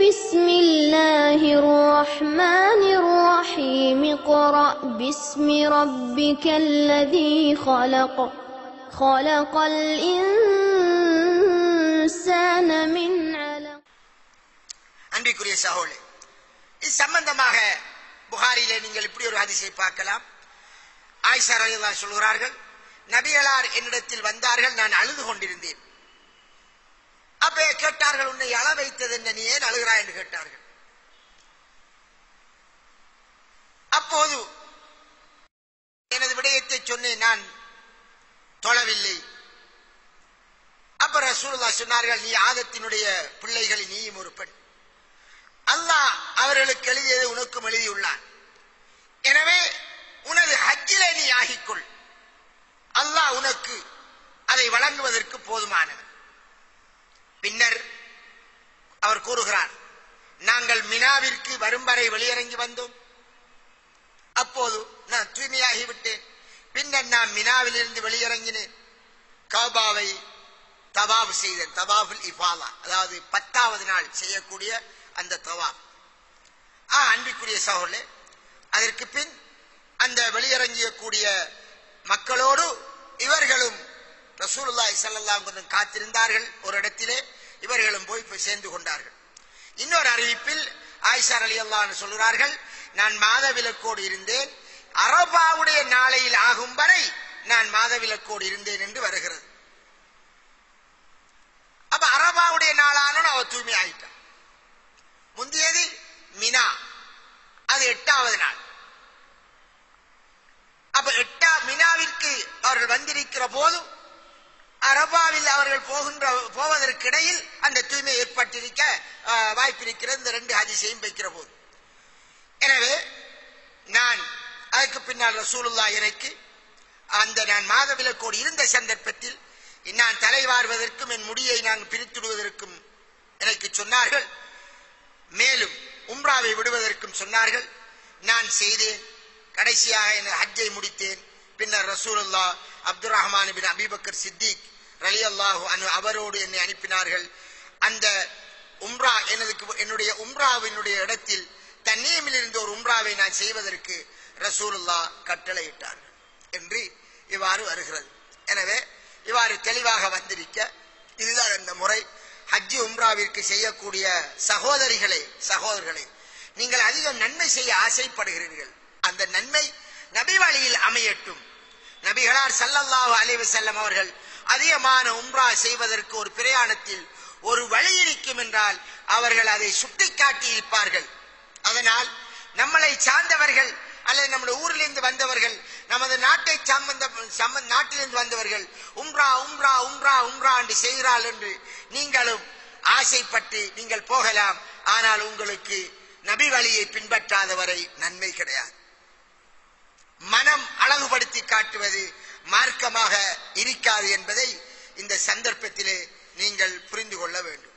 بسم الله الرحمن الرحيم اقرأ باسم ربك الذي خلق خلق الإنسان من علق அன்பிற்குரிய சகோலே இது சம்பந்தமாக புகாரிலே நீங்கள் இப்படி ஒரு அதிசை பார்க்கலாம் ஆயிஷா ரலியல்லாஹு சொல்கிறார்கள் நபிகளார் என்னிடத்தில் வந்தார்கள் நான் அழுது கொண்டிருந்தேன் அப்பே கேட்டார்கள் உன்னை அள வைத்தது என்ன நீ ஏன் அழுகிறாய்? என்று கேட்டார்கள். அப்போது எனது விடயத்தை சொன்னேன் நான் தொழவில்லை. அப்ப ரசூலுல்லாஹ் சொன்னார்கள் நீ ஆதத்தினுடைய பிள்ளைகளை நீயும் ஒரு பெண். அல்லாஹ் அவர்களுக்கு எழுதியது உனக்கும் எழுதியுள்ளான். எனவே உனது ஹஜ்ஜிலே நீ ஆகிக்கொள். அல்லாஹ் உனக்கு அதை வழங்குவதற்கு போதுமானவன். பின்னர் அவர் கூறுகிறார் நாங்கள் மினாவிற்கு வரும் வரை வெளியிறங்கி வந்தோம். அப்போது நான் தூய்மையாகிவிட்டேன் பின்னர் நான் மினாவில் இருந்து வெளியிறங்கினேன் கௌபாவை தவாப் செய்தேன். தவாஃபுல் இஃபாலா அதாவது பத்தாவது நாள் செய்யக்கூடிய அந்த தவாப். ஆ அன்பிற்குரிய சகோலே அதற்கு பின் அந்த வெளியிறங்கியக்கூடிய மக்களோடு இவர்களும் ரசூலுல்லாய் ஸல்லல்லாஹு காத்திருந்தார்கள் ஒரு இடத்திலே. இவர்களும் போய் போய் சேர்ந்து கொண்டார்கள். இன்னொரு அறிவிப்பில் ஆயிஷார் அலி அல்லான்னு சொல்கிறார்கள் நான் மாதவிலக்கோடு இருந்தேன். அரபாவுடைய நாளையில் ஆகும் வரை நான் மாதவிலக்கோடு இருந்தேன் என்று வருகிறது. அப்ப அரபாவுடைய நாளானு அவ தூய்மை ஆயிட்டான் முந்தியது மினா. அது எட்டாவது நாள். அப்ப எட்டா மினாவிற்கு அவர்கள் வந்திருக்கிற போதும் அரபாவில் அவர்கள் போகின்ற போவதற்கிடையில் அந்த தூய்மை ஏற்பட்டிருக்க வாய்ப்பிருக்கிறது. இந்த ரெண்டு ஹதீஸையும் வைக்கிற போது. எனவே நான் அதுக்கு பின்னால் ரசூலுல்லா எனக்கு அந்த நான் மாதவிலக்கோடு இருந்த சந்தர்ப்பத்தில் நான் தலைவார்வதற்கும் என் முடியை நான் பிரித்துடுவதற்கும் எனக்கு சொன்னார்கள். மேலும் உம்ராவை விடுவதற்கும் சொன்னார்கள். நான் செய்தேன். கடைசியாக என் ஹஜ்ஜை முடித்தேன். பின்னர் ரசூலுல்லா அப்துல் ரஹ்மான் பின் அபிபக்கர் சித்திக் ரலி அல்லாஹு அவரோடு என்னை அனுப்பினார்கள். அந்த உம்ரா எனது என்னுடைய உம்ராவினுடைய இடத்தில் தண்ணீமில் இருந்த ஒரு உம்ராவை நான் செய்வதற்கு ரசூலுல்லா கட்டளையிட்டார் என்று இவ்வாறு வருகிறது. எனவே இவ்வாறு தெளிவாக வந்திருக்க இதுதான் அந்த முறை ஹஜ்ஜி உம்ராவிற்கு செய்யக்கூடிய சகோதரிகளே சகோதரர்களே நீங்கள் அதிகம் நன்மை செய்ய ஆசைப்படுகிறீர்கள். அந்த நன்மை நபி வழியில் அமையட்டும். நபிகளார் சல்லல்லாஹு அலைவு செல்லம் அவர்கள் அதிகமான உம்ரா செய்வதற்கு ஒரு பிரயாணத்தில் ஒரு வழி இருக்கும் என்றால் அவர்கள் அதை சுட்டிக்காட்டி இருப்பார்கள். அதனால் நம்மளை சார்ந்தவர்கள் அல்லது நம்முடைய ஊரிலிருந்து வந்தவர்கள் நமது நாட்டை சம்பந்த நாட்டிலிருந்து வந்தவர்கள் உம்ரா உம்ரா உம்ரா உம்ரா என்று செய்கிறாள் என்று நீங்களும் ஆசைப்பட்டு நீங்கள் போகலாம். ஆனால் உங்களுக்கு நபி வழியை பின்பற்றாதவரை நன்மை கிடையாது. மனம் அழகுபடுத்தி காட்டுவது மார்க்கமாக இருக்காது என்பதை இந்த சந்தர்ப்பத்திலே நீங்கள் புரிந்து கொள்ள வேண்டும்.